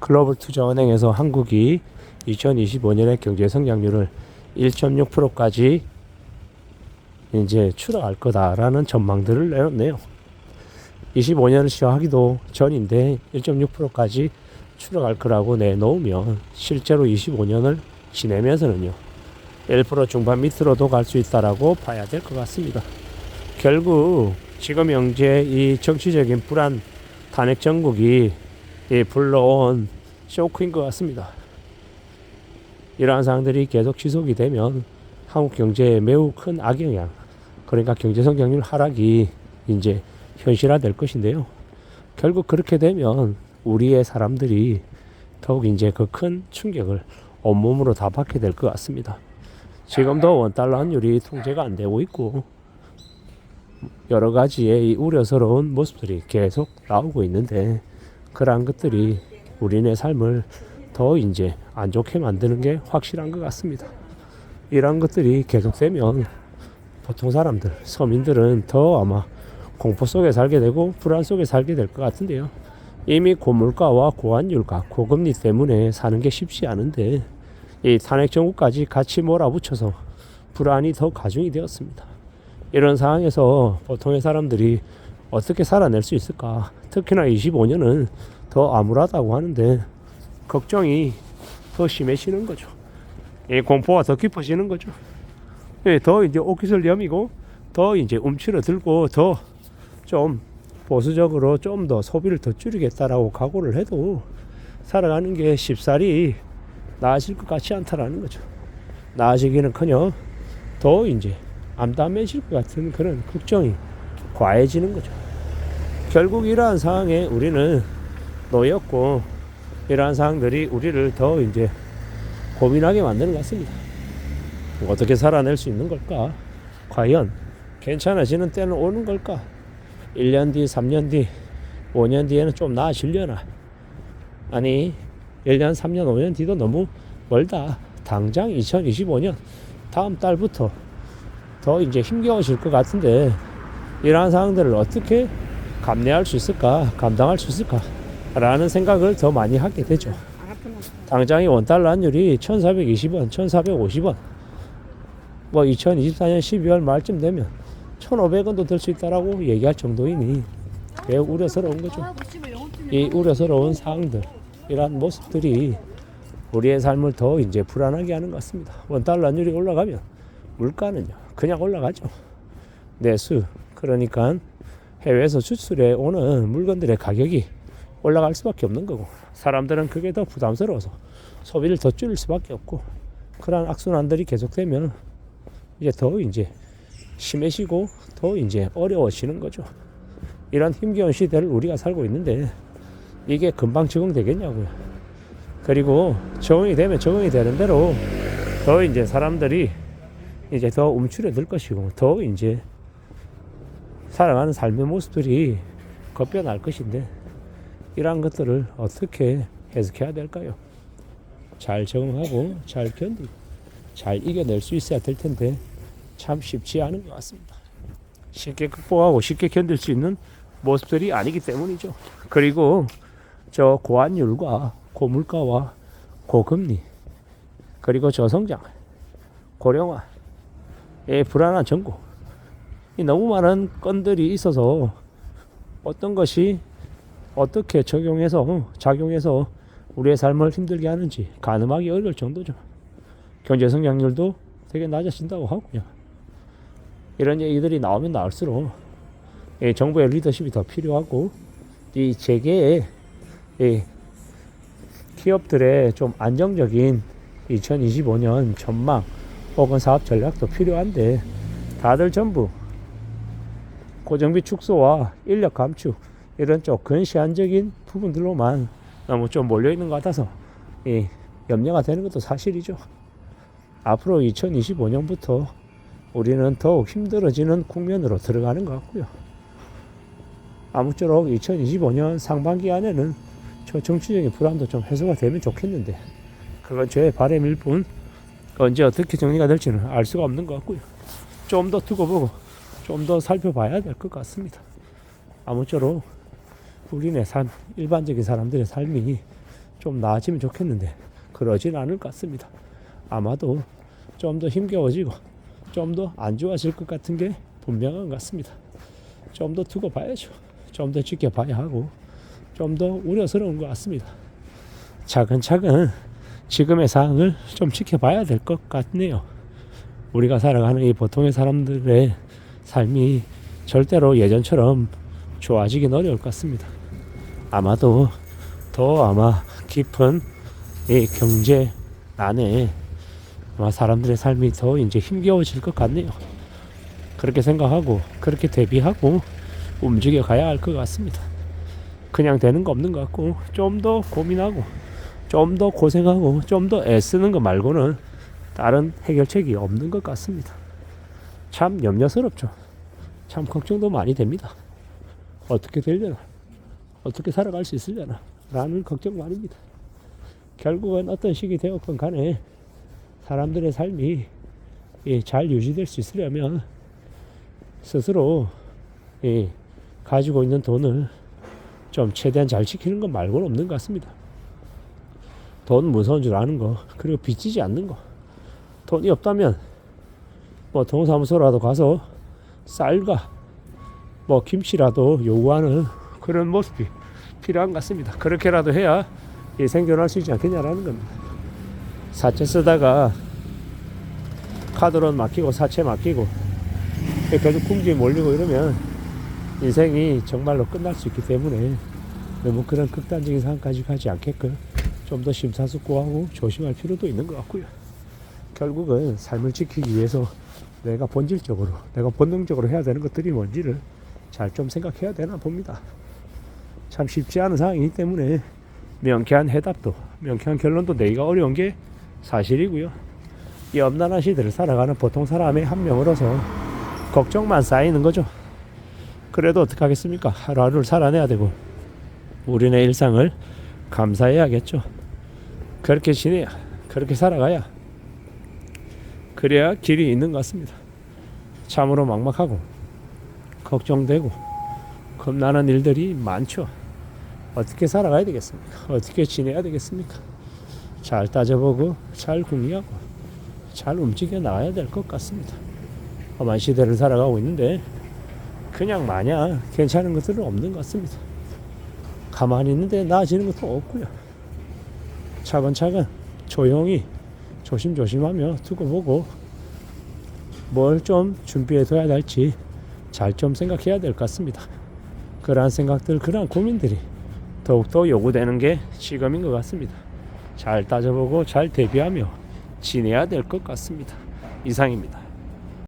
글로벌 투자은행에서 한국이 2025년의 경제 성장률을 1.6%까지 이제 추락할 거다라는 전망들을 내놨네요. 25년을 시작하기도 전인데 1.6%까지 추락할 거라고 내놓으면 실제로 25년을 지내면서는요 1% 중반 밑으로도 갈 수 있다라고 봐야 될 것 같습니다. 결국 지금 현재 이 정치적인 불안 탄핵 정국이 이 불러온 쇼크인 것 같습니다. 이러한 상황들이 계속 지속이 되면 한국 경제에 매우 큰 악영향, 그러니까 경제 성장률 하락이 이제 현실화될 것인데요. 결국 그렇게 되면 우리의 사람들이 더욱 이제 그 큰 충격을 온몸으로 다 받게 될 것 같습니다. 지금도 원달러 환율이 통제가 안 되고 있고 여러 가지의 이 우려스러운 모습들이 계속 나오고 있는데 그러한 것들이 우리네 삶을 더 이제 안 좋게 만드는 게 확실한 것 같습니다. 이러한 것들이 계속되면 보통 사람들, 서민들은 더 아마 공포 속에 살게 되고 불안 속에 살게 될 것 같은데요. 이미 고물가와 고환율과 고금리 때문에 사는 게 쉽지 않은데 이 탄핵 정부까지 같이 몰아붙여서 불안이 더 가중이 되었습니다. 이런 상황에서 보통의 사람들이 어떻게 살아낼 수 있을까? 특히나 25년은 더 암울하다고 하는데 걱정이 더 심해지는 거죠. 이 공포가 더 깊어지는 거죠. 예, 더 이제 여미고 더 이제 움츠러들고 더 좀 보수적으로 좀 더 소비를 더 줄이겠다라고 각오를 해도 살아가는 게 쉽사리 나아질 것 같지 않다라는 거죠. 나아지기는커녕 더 이제 암담해질 것 같은 그런 걱정이 과해지는 거죠. 결국 이러한 상황에 우리는 놓였고 이러한 상황들이 우리를 더 이제 고민하게 만드는 것 같습니다. 어떻게 살아낼 수 있는 걸까? 과연 괜찮아지는 때는 오는 걸까? 1년 뒤, 3년 뒤, 5년 뒤에는 좀 나아지려나? 아니, 1년, 3년, 5년 뒤도 너무 멀다. 당장 2025년 다음 달부터 더 이제 힘겨워질 것 같은데 이러한 상황들을 어떻게 감내할 수 있을까, 감당할 수 있을까? 라는 생각을 더 많이 하게 되죠. 당장의 원달러 환율이 1420원, 1450원, 뭐 2024년 12월 말쯤 되면 1,500원도 될 수 있다라고 얘기할 정도이니 매우 우려스러운 거죠. 이 우려스러운 상황들, 이러한 모습들이 우리의 삶을 더 이제 불안하게 하는 것 같습니다. 원달러 환율이 올라가면 물가는요, 그냥 올라가죠. 내수, 그러니까 해외에서 수출해 오는 물건들의 가격이 올라갈 수밖에 없는 거고, 사람들은 그게 더 부담스러워서 소비를 더 줄일 수밖에 없고, 그러한 악순환들이 계속되면 이제 더 이제 심해지고 더 이제 어려워지는 거죠. 이런 힘겨운 시대를 우리가 살고 있는데 이게 금방 적응되겠냐고요. 그리고 적응이 되면 적응이 되는 대로 더 이제 사람들이 이제 더 움츠려 들 것이고 더 이제 살아가는 삶의 모습들이 겉변할 것인데 이러한 것들을 어떻게 해석해야 될까요? 잘 적응하고 잘 견디고 잘 이겨낼 수 있어야 될 텐데 참 쉽지 않은 것 같습니다. 쉽게 극복하고 쉽게 견딜 수 있는 모습들이 아니기 때문이죠. 그리고 저 고환율과 고물가와 고금리 그리고 저성장 고령화 의 불안한 전국 이 너무 많은 건들이 있어서 어떤 것이 어떻게 적용해서 작용해서 우리의 삶을 힘들게 하는지 가늠하기 어려울 정도죠. 경제 성장률도 되게 낮아진다고 하고요. 이런 얘기들이 나오면 나올수록 이 정부의 리더십이 더 필요하고 이 재계의 이 기업들의 좀 안정적인 2025년 전망 혹은 사업 전략도 필요한데 다들 전부 고정비 축소와 인력 감축 이런 좀 근시안적인 부분들로만 너무 좀 몰려 있는 것 같아서 이 염려가 되는 것도 사실이죠. 앞으로 2025년부터 우리는 더욱 힘들어지는 국면으로 들어가는 것 같고요. 아무쪼록 2025년 상반기 안에는 저 정치적인 불안도 좀 해소가 되면 좋겠는데 그건 저의 바람일 뿐 언제 어떻게 정리가 될지는 알 수가 없는 것 같고요. 좀 더 두고 보고 좀 더 살펴봐야 될 것 같습니다. 아무쪼록 우리네 삶, 일반적인 사람들의 삶이 좀 나아지면 좋겠는데 그러진 않을 것 같습니다. 아마도 좀 더 힘겨워지고 좀 더 안 좋아질 것 같은 게 분명한 것 같습니다. 좀 더 두고 봐야죠. 좀 더 지켜봐야 하고 좀 더 우려스러운 것 같습니다. 차근차근 지금의 상황을 좀 지켜봐야 될 것 같네요. 우리가 살아가는 이 보통의 사람들의 삶이 절대로 예전처럼 좋아지긴 어려울 것 같습니다. 아마도 더 아마 깊은 이 경제 난에 아마 사람들의 삶이 더 이제 힘겨워질 것 같네요. 그렇게 생각하고 그렇게 대비하고 움직여 가야 할 것 같습니다. 그냥 되는 거 없는 것 같고 좀 더 고민하고 좀 더 고생하고 좀 더 애쓰는 거 말고는 다른 해결책이 없는 것 같습니다. 참 염려스럽죠. 참 걱정도 많이 됩니다. 어떻게 되려나? 어떻게 살아갈 수 있으려나? 라는 걱정 많입니다. 결국은 어떤 식이 되었건 간에 사람들의 삶이 예, 잘 유지될 수 있으려면 스스로 예, 가지고 있는 돈을 좀 최대한 잘 지키는 것 말고는 없는 것 같습니다. 돈 무서운 줄 아는 거, 그리고 빚지지 않는 거. 돈이 없다면 뭐 동사무소라도 가서 쌀과 뭐 김치라도 요구하는 그런 모습이 필요한 것 같습니다. 그렇게라도 해야 이 생존할 수 있지 않겠냐라는 겁니다. 사채 쓰다가 카드론 막히고 사채 막히고 계속 궁지에 몰리고 이러면 인생이 정말로 끝날 수 있기 때문에 너무 그런 극단적인 상황까지 가지 않게끔 좀 더 심사숙고하고 조심할 필요도 있는 것 같고요. 결국은 삶을 지키기 위해서 내가 본질적으로, 내가 본능적으로 해야 되는 것들이 뭔지를 잘 좀 생각해야 되나 봅니다. 참 쉽지 않은 상황이기 때문에 명쾌한 해답도, 명쾌한 결론도 내기가 어려운 게 사실이고요. 이 엄난한 시대를 살아가는 보통 사람의 한 명으로서 걱정만 쌓이는 거죠. 그래도 어떡하겠습니까? 하루하루를 살아내야 되고 우리네 일상을 감사해야겠죠. 그렇게 지내야, 그렇게 살아가야 그래야 길이 있는 것 같습니다. 참으로 막막하고 걱정되고 겁나는 일들이 많죠. 어떻게 살아가야 되겠습니까? 어떻게 지내야 되겠습니까? 잘 따져보고 잘 궁리하고 잘 움직여 나가야 될 것 같습니다. 험한 시대를 살아가고 있는데 그냥 마냥 괜찮은 것들은 없는 것 같습니다. 가만히 있는데 나아지는 것도 없고요. 차근차근 조용히 조심조심하며 두고 보고 뭘 좀 준비해 둬야 될지 잘 좀 생각해야 될 것 같습니다. 그러한 생각들, 그러한 고민들이 더욱더 요구되는 게 지금인 것 같습니다. 잘 따져보고 잘 대비하며 지내야 될 것 같습니다. 이상입니다.